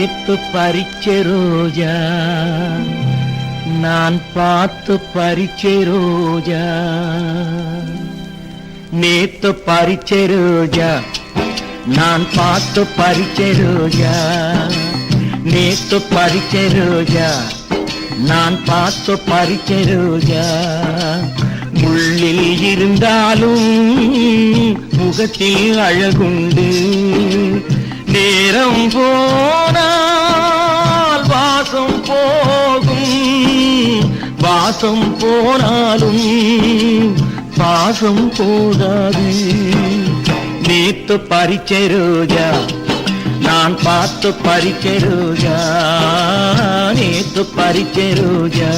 பார்த்து பறிச்ச ரோஜா. நான் பார்த்து பறிச்ச ரோஜா. நேத்து பறிச்ச ரோஜா. நான் பார்த்து பறிச்ச ரோஜா. நேத்து பறிச்ச ரோஜா. நான் பார்த்து பறிச்ச ரோஜா. முள்ளில் இருந்தாலும் முகத்தில் அழகுண்டு. நேரம் போனால் வாசம் போகும். வாசம் போனாலும் பாசம் போகாது. நேத்து பறிச்ச ரோஜா நான் பார்த்து பறிச்ச ரோஜா. நேத்து பறிச்ச ரோஜா.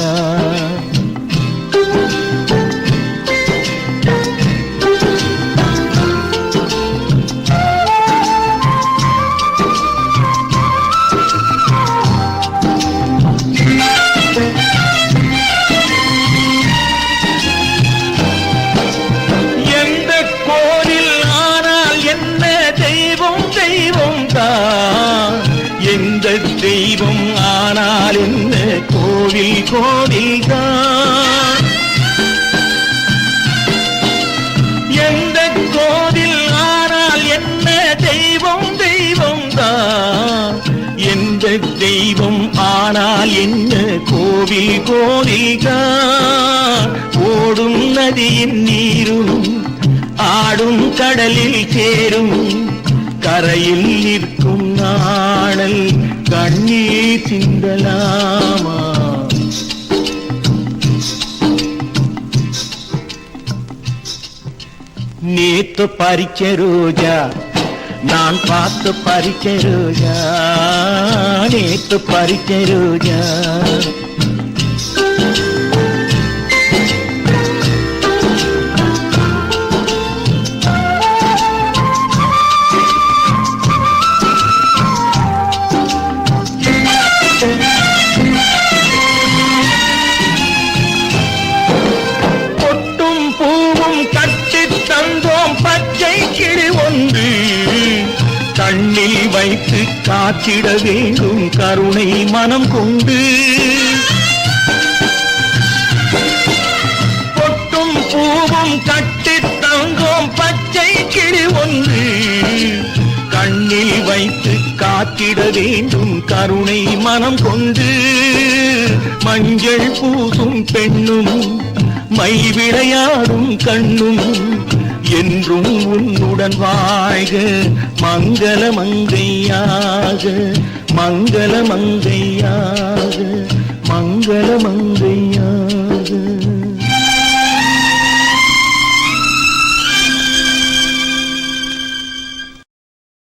கோவில் கோவில் தான் எந்த கோவில் ஆனால் என்ன தெய்வம் தெய்வம் தான் எந்த தெய்வம் ஆனால் என்ன கோவில் கோவில் தான் ஓடும் நதியின் நீரும் ஆடும் கடலில் சேரும். கரையில் நிற்கும் நாணல் கண்ணீர் சிந்தலாமா? நேத்து பறிச்ச ரோஜா நான் பார்த்து பறிச்ச ரோஜா நேத்து பறிச்ச ரோஜா. வைத்து காத்திட வேண்டும் கருணை மனம் கொண்டு. பொட்டும் பூவும் கட்டி தங்கும் பச்சை கிளி ஒன்று. கண்ணில் வைத்து காத்திட வேண்டும் கருணை மனம் கொண்டு. மஞ்சள் பூசும் பெண்ணும் மை விளையாடும் கண்ணும் என்றும் மங்களமுடன் வாழ்க. மங்கள மங்கையாக. மங்கள மங்கையாக. மங்கள மங்கையாக.